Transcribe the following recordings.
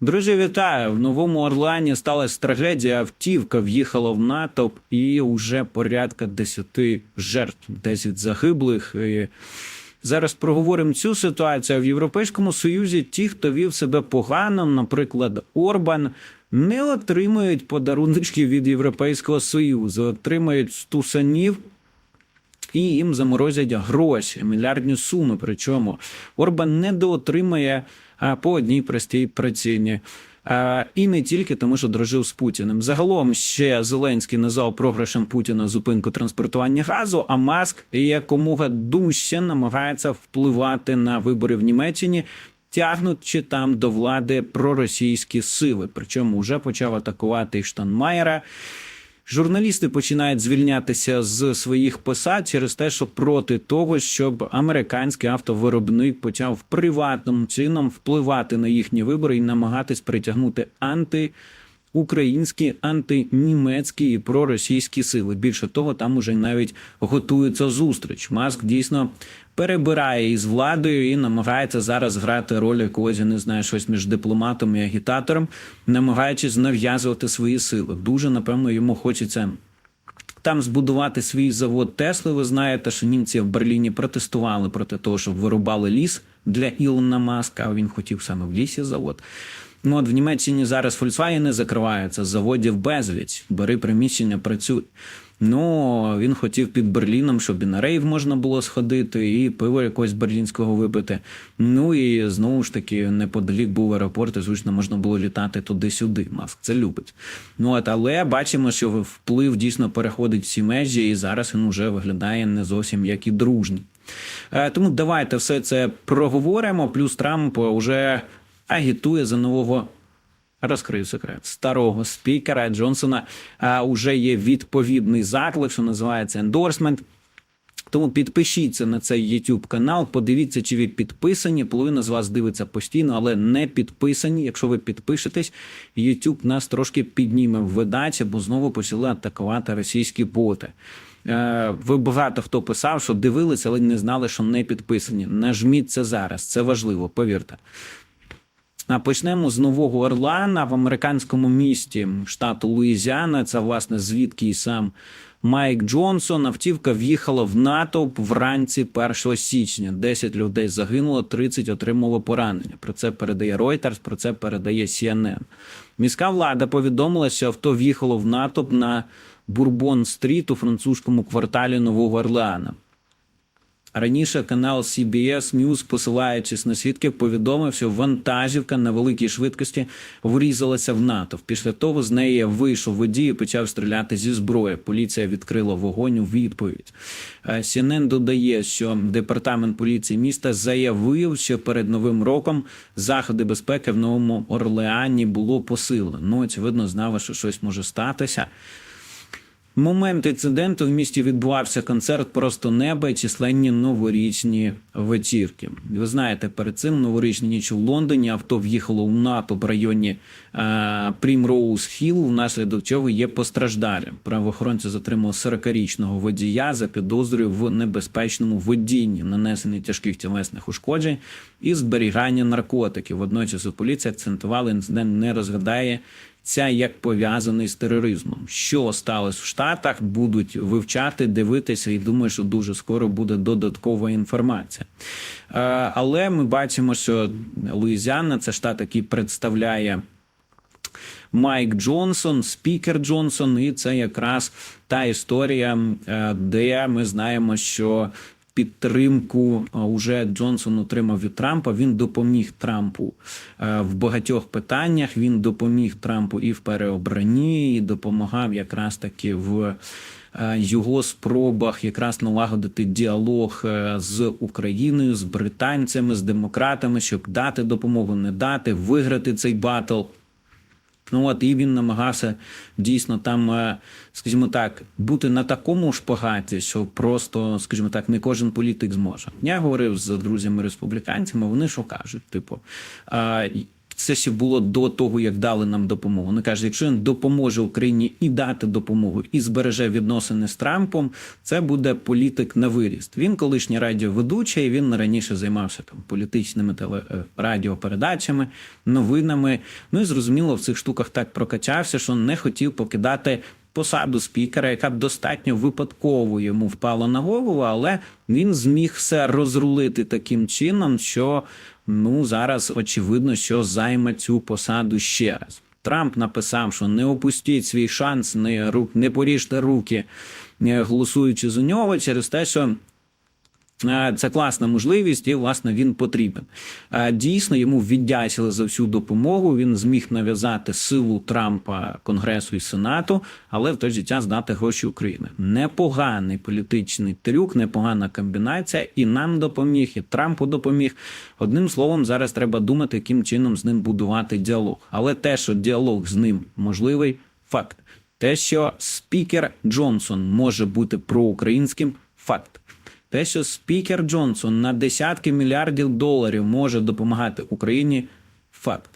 Друзі, вітаю! В новому Орлані сталася трагедія. Автівка в'їхала в натовп і вже порядка 10 жертв, 10 загиблих. І зараз проговоримо цю ситуацію. В Європейському Союзі ті, хто вів себе погано, наприклад, Орбан, не отримують подарунки від Європейського Союзу, отримають стусанів і їм заморозять гроші, мільярдні суми. Причому Орбан недоотримає по одній простій причині. І не тільки тому, що дружив з Путіним. Загалом ще Зеленський назвав програшем Путіна зупинку транспортування газу, а Маск якомога дужче намагається впливати на вибори в Німеччині. Тягнучи там до влади проросійські сили, причому вже почав атакувати і Штанмаєра. Журналісти починають звільнятися з своїх посад через те, що проти того, щоб американський автовиробник почав приватним чином впливати на їхні вибори і намагатись притягнути анти. Українські антинімецькі і проросійські сили. Більше того, там уже навіть готується зустріч. Маск дійсно перебирає із владою і намагається зараз грати роль якогось, я не знаю, щось між дипломатом і агітатором, намагаючись нав'язувати свої сили. Дуже напевно йому хочеться там збудувати свій завод Тесли. Ви знаєте, що німці в Берліні протестували проти того, щоб вирубали ліс для Ілона Маска. А він хотів саме в лісі завод. Ну от в Німеччині зараз Volkswagen закриваються, заводів безліч, бери приміщення, працюй. Ну він хотів під Берліном, щоб і на рейв можна було сходити, і пиво якогось берлінського випити. Ну і знову ж таки, неподалік був аеропорт, і зручно можна було літати туди-сюди. Маск це любить. Ну от, але бачимо, що вплив дійсно переходить всі межі, і зараз він вже виглядає не зовсім як і дружній. Е, Тому давайте все це проговоримо. Плюс Трамп вже агітує за нового. Розкрию секрет старого спікера Джонсона. А уже є відповідний заклик, що називається ендорсмент. Тому підпишіться на цей YouTube канал, подивіться, чи ви підписані. Половина з вас дивиться постійно, але не підписані. Якщо ви підпишетесь, YouTube нас трошки підніме в видачі, бо знову почали атакувати російські боти. Е, Ви багато хто писав, що дивилися, але не знали, що не підписані. Нажміть це зараз. Це важливо, повірте. А почнемо з Нового Орлана в американському місті штату Луїзіана. Це власне звідки і сам Майк Джонсон. Автівка в'їхала в натовп вранці 1 січня. 10 людей загинуло, 30 отримало поранення. Про це передає Reuters, про це передає CNN. Міська влада повідомила, що авто в'їхало в натовп на Бурбон-стріт у французькому кварталі Нового Орлеана. Раніше канал CBS News, посилаючись на свідків, повідомив, що вантажівка на великій швидкості врізалася в натовп. Після того з неї вийшов водій і почав стріляти зі зброї. Поліція відкрила вогонь у відповідь. Е, CNN додає, що департамент поліції міста заявив, що перед новим роком заходи безпеки в новому Орлеані було посилено. Ну, очевидно, знали, що щось може статися. Момент інциденту в місті відбувався концерт просто неба і численні новорічні вечірки. Ви знаєте, перед цим новорічні ніч у Лондоні авто в'їхало в НАТО в районі Прімроуз Хіл, внаслідок чого є постраждалі. Правоохоронці затримали 40-річного водія за підозрою в небезпечному водінні, нанесенні тяжких тілесних ушкоджень і зберігання наркотиків. Водночас у поліції акцентували інцидент не розглядає ця як пов'язаний з тероризмом. Що сталося в Штатах, будуть вивчати, дивитися, і думаю, що дуже скоро буде додаткова інформація. Е, Але ми бачимо, що Луїзіана це штат, який представляє. Майк Джонсон, спікер Джонсон, і це якраз та історія, е, де ми знаємо, що підтримку уже Джонсон отримав від Трампа. Він допоміг Трампу е, в багатьох питаннях. Він допоміг Трампу і в переобранні, і допомагав якраз таки в. е, Його спробах якраз налагодити діалог е, з Україною, з британцями, з демократами, щоб дати допомогу, не дати, виграти цей батл. Ну от і він намагався дійсно там, е, скажімо так, бути на такому шпагаті, що просто, скажімо так, не кожен політик зможе. Я говорив з друзями республіканцями. Вони що кажуть? Типу, це було до того, як дали нам допомогу. Вони кажуть, якщо він допоможе Україні і дати допомогу, і збереже відносини з Трампом, це буде політик на виріст. Він колишній радіоведучий, він раніше займався там політичними теле е, радіопередачами, новинами. Ну і зрозуміло, в цих штуках так прокачався, що не хотів покидати. Посаду спікера, яка достатньо випадково йому впала на голову, але він зміг все розрулити таким чином, що ну зараз очевидно, що займе цю посаду ще раз. Трамп написав, що не опустіть свій шанс, не рук, не поріжте руки, е, голосуючи за нього, через те, що Це класна можливість, і власне він потрібен. Е, Дійсно, йому віддячили за всю допомогу. Він зміг нав'язати силу Трампа Конгресу і Сенату, але в той же час дати гроші України. Непоганий політичний трюк, непогана комбінація, і нам допоміг, і Трампу допоміг. Одним словом, зараз треба думати, яким чином з ним будувати діалог. Але те, що діалог з ним можливий, факт. Те, що спікер Джонсон може бути проукраїнським, факт. Те, що спікер Джонсон на десятки мільярдів доларів може допомагати Україні, факт.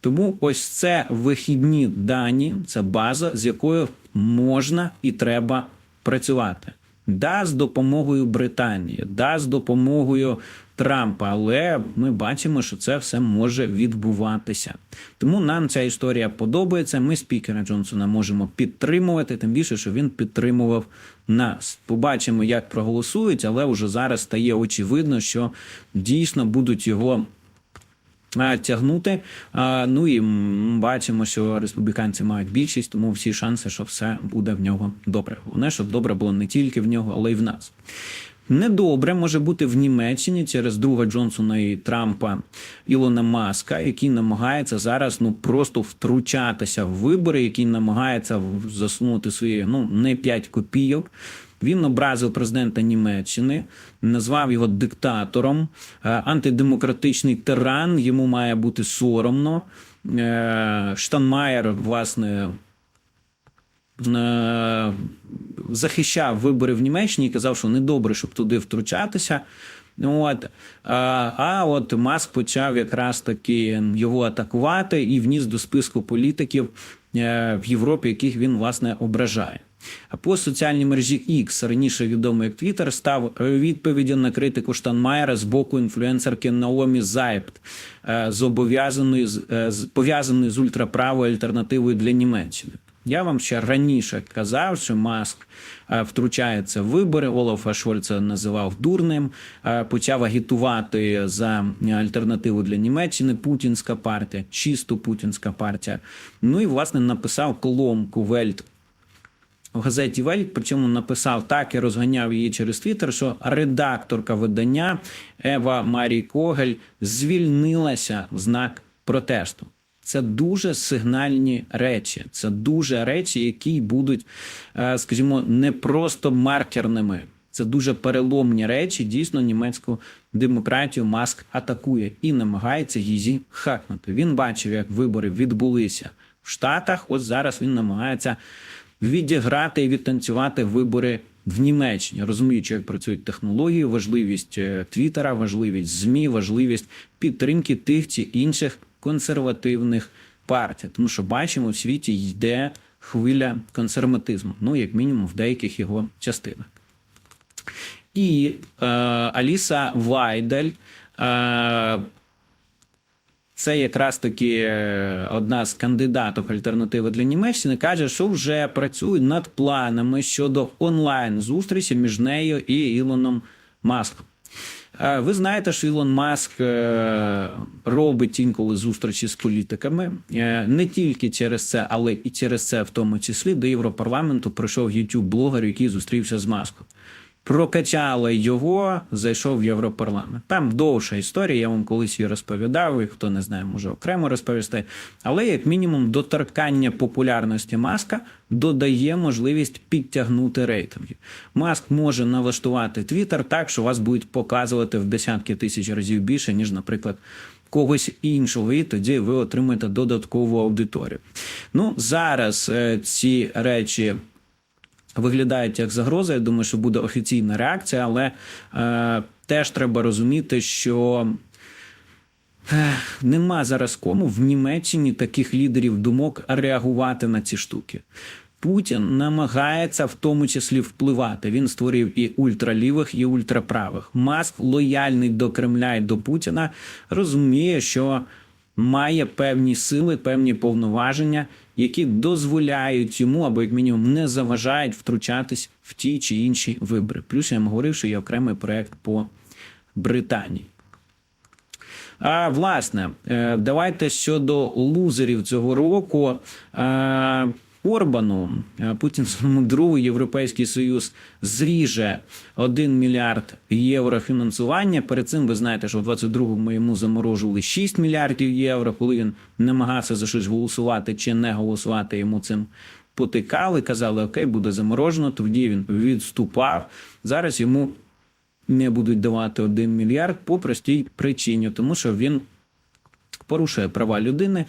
Тому ось це вихідні дані, це база, з якою можна і треба працювати. Да, з допомогою Британії, да, з допомогою Трампа, але ми бачимо, що це все може відбуватися. Тому нам ця історія подобається. Ми спікера Джонсона можемо підтримувати, тим більше, що він підтримував нас. Побачимо, як проголосують, але вже зараз стає очевидно, що дійсно будуть його. Тягнути, ну і бачимо, що республіканці мають більшість, тому всі шанси, що все буде в нього добре. Головне, щоб добре було не тільки в нього, але й в нас. Недобре може бути в Німеччині через друга Джонсона і Трампа Ілона Маска, який намагається зараз ну просто втручатися в вибори, який намагається засунути свої ну не 5 копійок. Він образив президента Німеччини, назвав його диктатором, е, антидемократичний тиран. Йому має бути соромно. Е, Штанмаєр, власне, захищав вибори в Німеччині і казав, що недобре, щоб туди втручатися. От. А, а от Маск почав якраз таки його атакувати і вніс до списку політиків е, в Європі, яких він власне ображає. А по соціальній мережі X, раніше відомий як Twitter, став відповіддю на критику Штанмаєра з боку інфлюенсерки Наомі Зайпт, е, е, з- пов'язаної з ультраправою альтернативою для Німеччини. Я вам ще раніше казав, що Маск е, втручається в вибори. Олафа Шольца називав дурним, е, почав агітувати за альтернативу для Німеччини. Путінська партія, чисто путінська партія. Ну і власне написав колонку Вельт в газеті Вельт, причому написав так і розганяв її через Твіттер, що редакторка видання Ева Марій Когель звільнилася в знак протесту. Це дуже сигнальні речі. Це дуже речі, які будуть, е, скажімо, не просто маркерними. Це дуже переломні речі. Дійсно, німецьку демократію Маск атакує і намагається її хакнути. Він бачив, як вибори відбулися в Штатах. От зараз він намагається відіграти і відтанцювати вибори в Німеччині, розуміючи, як працюють технології, важливість е, Твіттера, важливість ЗМІ, важливість підтримки тих чи інших консервативних партій. Тому що бачимо, в світі йде хвиля консерватизму, ну як мінімум в деяких його частинах. І е, Аліса Вайдель. Е, це якраз таки е, одна з кандидаток альтернативи для Німеччини каже, що вже працює над планами щодо онлайн зустрічі між нею і Ілоном Маском. Е, Ви знаєте, що Ілон Маск е, робить інколи зустрічі з політиками Е, не тільки через це, але і через це, в тому числі, до Європарламенту прийшов ютуб-блогер, який зустрівся з Маском. Прокачали його, зайшов в Європарламент. Там довша історія, я вам колись її розповідав, і хто не знає, може окремо розповісти. Але, як мінімум, доторкання популярності маска додає можливість підтягнути рейтинги. Маск може налаштувати Твіттер так, що вас будуть показувати в десятки тисяч разів більше, ніж, наприклад, когось іншого, і тоді ви отримаєте додаткову аудиторію. Ну, зараз е, ці речі виглядають як загроза. Я думаю, що буде офіційна реакція, але е, теж треба розуміти, що Нема зараз кому в Німеччині таких лідерів думок реагувати на ці штуки. Путін намагається в тому числі впливати. Він створив і ультралівих, і ультраправих. Маск лояльний до Кремля і до Путіна, розуміє, що має певні сили, певні повноваження, які дозволяють йому або як мінімум не заважають втручатись в ті чи інші вибори. Плюс я вам говорив, що є окремий проект по Британії. А, власне, е, давайте щодо лузерів цього року. Орбану е, Путінському другу Європейський Союз зріже 1 мільярд євро фінансування. Перед цим ви знаєте, що в 22-му йому заморожували 6 мільярдів євро, коли він намагався за щось голосувати чи не голосувати, йому цим потикали, казали, окей, буде заморожено. Тоді він відступав. Зараз йому не будуть давати 1 мільярд по простій причині, тому що він порушує права людини,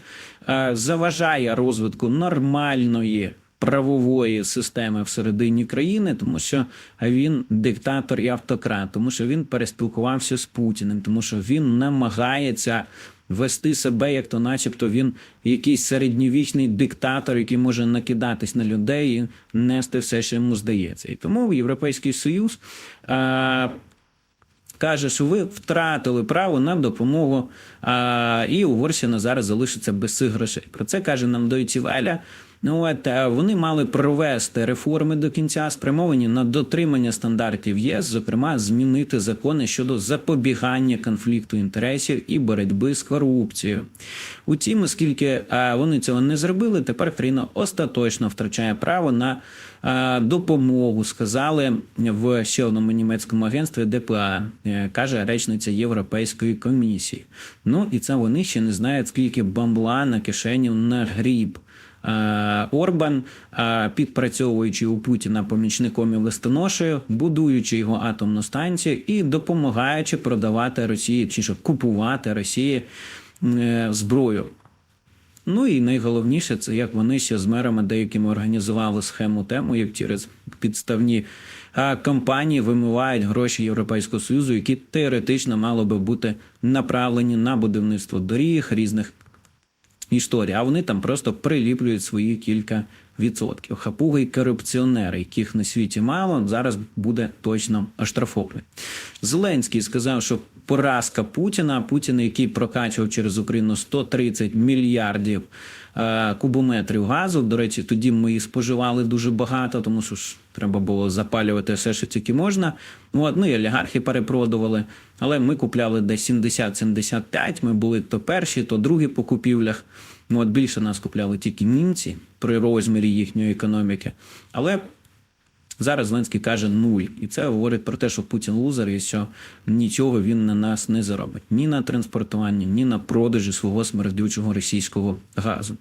е, заважає розвитку нормальної правової системи всередині країни, тому що він диктатор і автократ, тому що він переспілкувався з Путіним, тому що він намагається. Вести себе, як то, начебто, він якийсь середньовічний диктатор, який може накидатись на людей і нести все, що йому здається. І тому Європейський Союз е, каже, що ви втратили право на допомогу, а, і Угорщина зараз залишиться без цих грошей. Про це каже нам Welle. Ну от е, вони мали провести реформи до кінця, спрямовані на дотримання стандартів ЄС, зокрема, змінити закони щодо запобігання конфлікту інтересів і боротьби з корупцією. Утім, оскільки е, вони цього не зробили, тепер країна остаточно втрачає право на е, допомогу. Сказали в ще одному німецькому агентстві ДПА, каже речниця Європейської комісії. Ну і це вони ще не знають, скільки бамбла на кишеню нагріб. Е, Орбан, е, підпрацьовуючи у Путіна помічником і листоношею, будуючи його атомну станцію і допомагаючи продавати Росії чи що купувати Росії е, зброю. Ну і найголовніше, це як вони ще з мерами деякими організували схему тему, як через підставні компанії вимивають гроші Європейського Союзу, які теоретично мало би бути направлені на будівництво доріг різних історій, а вони там просто приліплюють свої кілька відсотків. Хапуги і корупціонери, яких на світі мало, зараз буде точно оштрафований. Зеленський сказав, що поразка Путіна, Путіна, який прокачував через Україну 130 мільярдів кубометрів газу. До речі, тоді ми їх споживали дуже багато, тому що ж треба було запалювати все, що тільки можна. Ну, от, ну і олігархи перепродували. Але ми купляли десь 70-75, Ми були то перші, то другі по купівлях. Ну, от більше нас купляли тільки німці при розмірі їхньої економіки. Але зараз Зеленський каже нуль. І це говорить про те, що Путін лузер і що нічого він на нас не заробить. Ні на транспортуванні, ні на продажі свого смердючого російського газу.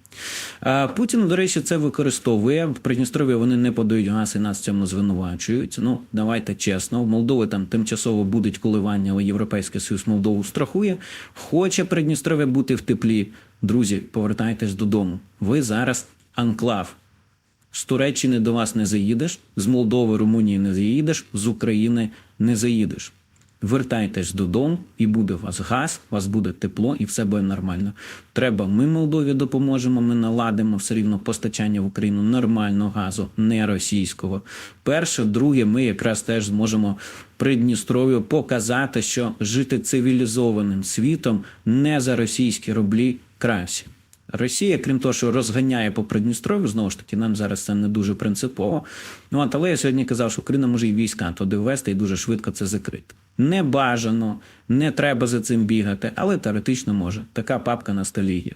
А Путін, до речі, це використовує. В Придністров'ї вони не подають газ і нас цьому звинувачують. Ну, давайте чесно. В Молдові там тимчасово будуть коливання, але Європейський Союз Молдову страхує. Хоче Придністров'я бути в теплі. Друзі, повертайтесь додому. Ви зараз анклав. З Туреччини до вас не заїдеш, з Молдови, Румунії не заїдеш, з України не заїдеш. Вертайтесь додому, і буде у вас газ, у вас буде тепло, і все буде нормально. Треба, ми Молдові допоможемо, ми наладимо все рівно постачання в Україну нормального газу, не російського. Перше, друге, ми якраз теж зможемо Придністров'ю показати, що жити цивілізованим світом не за російські рублі краще. Росія, крім того, що розганяє по Придністров'ю, знову ж таки, нам зараз це не дуже принципово. Ну, от, але я сьогодні казав, що Україна може і війська туди ввести і дуже швидко це закрити. Не бажано, не треба за цим бігати, але теоретично може. Така папка на столі є.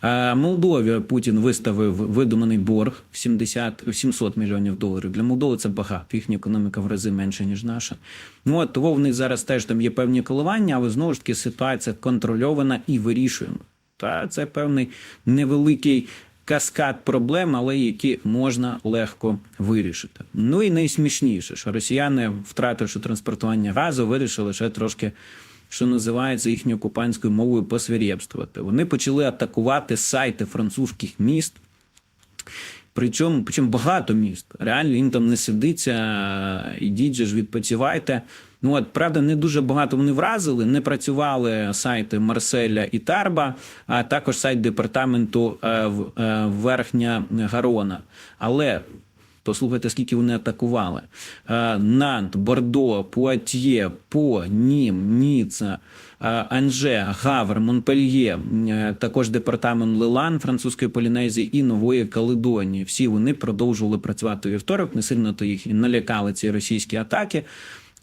А Молдові Путін виставив видуманий борг в 70, 700 мільйонів доларів. Для Молдови це багато. Їхня економіка в рази менше, ніж наша. Ну от того в них зараз теж там є певні коливання, але знову ж таки ситуація контрольована і вирішуємо. Та це певний невеликий каскад проблем, але які можна легко вирішити. Ну і найсмішніше, що росіяни, втративши транспортування газу, вирішили ще трошки. Що називається їхньою окупантською мовою посвірєбствувати. Вони почали атакувати сайти французьких міст. Причому, причому багато міст. Реально їм там не сидиться, ідіть же ж відпочивайте. Ну от правда, не дуже багато вони вразили. Не працювали сайти Марселя і Тарба, а також сайт департаменту е, е, Верхня Гарона. Але Послухайте, скільки вони атакували. Е, Нант, Бордо, Пуатьє, По, Нім, Ніца, Анже, Гавр, Монпельє, також департамент Лилан Французької Полінезії і Нової Каледонії. Всі вони продовжували працювати у вівторок. Не сильно то їх і налякали ці російські атаки.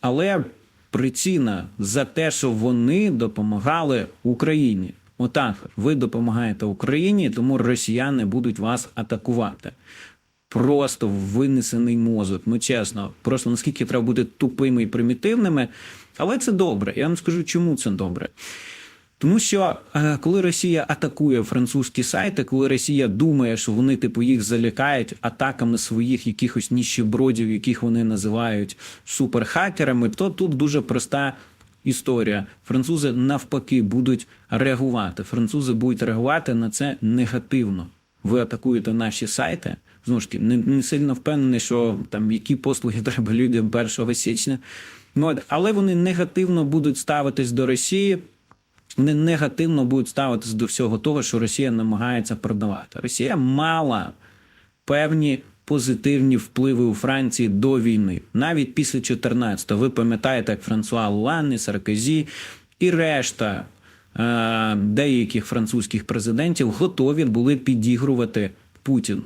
Але причина за те, що вони допомагали Україні. Отак, ви допомагаєте Україні, тому росіяни будуть вас атакувати просто винесений мозок. Ну чесно, просто наскільки треба бути тупими і примітивними. Але це добре. Я вам скажу, чому це добре. Тому що е, коли Росія атакує французькі сайти, коли Росія думає, що вони типу їх залякають атаками своїх якихось ніщебродів, яких вони називають суперхакерами, то тут дуже проста історія. Французи навпаки будуть реагувати. Французи будуть реагувати на це негативно. Ви атакуєте наші сайти. Знову ж таки, не, не сильно впевнений, що там які послуги треба людям 1 січня. Ну, але вони негативно будуть ставитись до Росії. Вони негативно будуть ставитись до всього того, що Росія намагається продавати. Росія мала певні позитивні впливи у Франції до війни, навіть після 14-го. Ви пам'ятаєте, як Франсуа Луанне, Саркозі і решта е- деяких французьких президентів готові були підігрувати Путіну.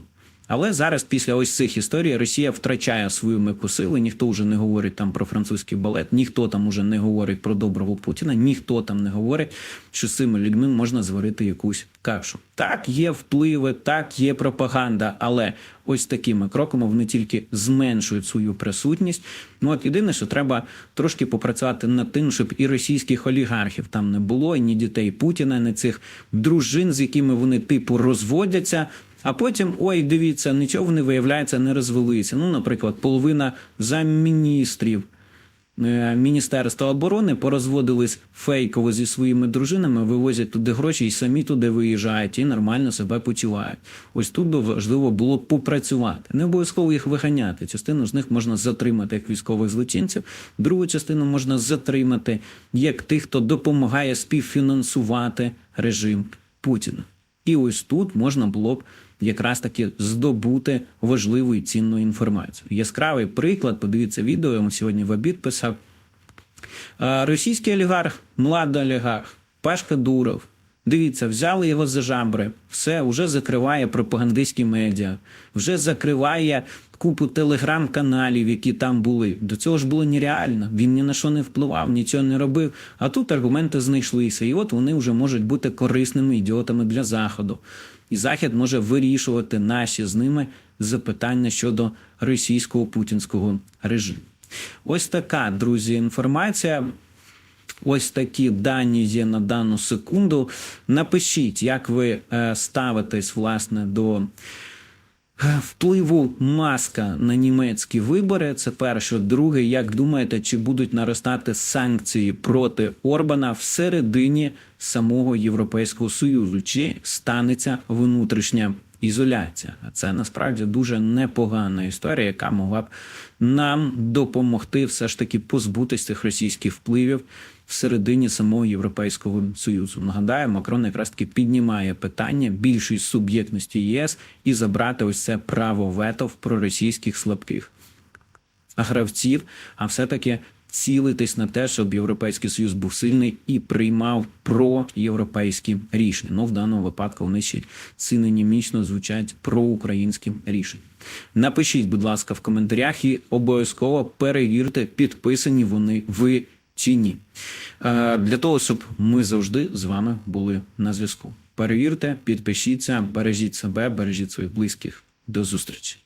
Але зараз, після ось цих історій, Росія втрачає свою меку сили. Ніхто вже не говорить там про французький балет, ніхто там уже не говорить про доброго Путіна, ніхто там не говорить, що з цими людьми можна зварити якусь кашу. Так, є впливи, так, є пропаганда, але ось такими кроками вони тільки зменшують свою присутність. Ну от єдине, що треба трошки попрацювати над тим, щоб і російських олігархів там не було, і ні дітей Путіна, ні цих дружин, з якими вони типу розводяться. А потім, ой, дивіться, нічого вони виявляється, не розвелися. Ну, наприклад, половина замміністрів е, Міністерства оборони порозводились фейково зі своїми дружинами, вивозять туди гроші і самі туди виїжджають і нормально себе почувають. Ось тут би важливо було попрацювати. Не обов'язково їх виганяти. Частину з них можна затримати як військових злочинців, другу частину можна затримати як тих, хто допомагає співфінансувати режим Путіна. І ось тут можна було б якраз таки здобути важливу і цінну інформацію. Яскравий приклад, подивіться відео, я сьогодні в обід писав. Російський олігарх, младий олігарх, Пашка Дуров. Дивіться, взяли його за жабри, все, вже закриває пропагандистські медіа, вже закриває купу телеграм-каналів, які там були. До цього ж було нереально. Він ні на що не впливав, нічого не робив. А тут аргументи знайшлися. І от вони вже можуть бути корисними ідіотами для Заходу. І Захід може вирішувати наші з ними запитання щодо російського путінського режиму. Ось така, друзі, інформація. Ось такі дані є на дану секунду. Напишіть, як ви е, ставитесь власне до е, впливу маска на німецькі вибори. Це перше. Друге, як думаєте, чи будуть наростати санкції проти Орбана всередині самого Європейського Союзу? Чи станеться внутрішня ізоляція? А це насправді дуже непогана історія, яка могла б нам допомогти все ж таки позбутися цих російських впливів всередині самого Європейського Союзу. Нагадаю, Макрон якраз таки піднімає питання більшої суб'єктності ЄС і забрати ось це право вето в проросійських слабких гравців, а все-таки цілитись на те, щоб Європейський Союз був сильний і приймав проєвропейські рішення. Ну, в даному випадку вони ще синонімічно звучать проукраїнські рішення. Напишіть, будь ласка, в коментарях і обов'язково перевірте, підписані вони ви чи ні. Е, Для того, щоб ми завжди з вами були на зв'язку. Перевірте, підпишіться, бережіть себе, бережіть своїх близьких. До зустрічі.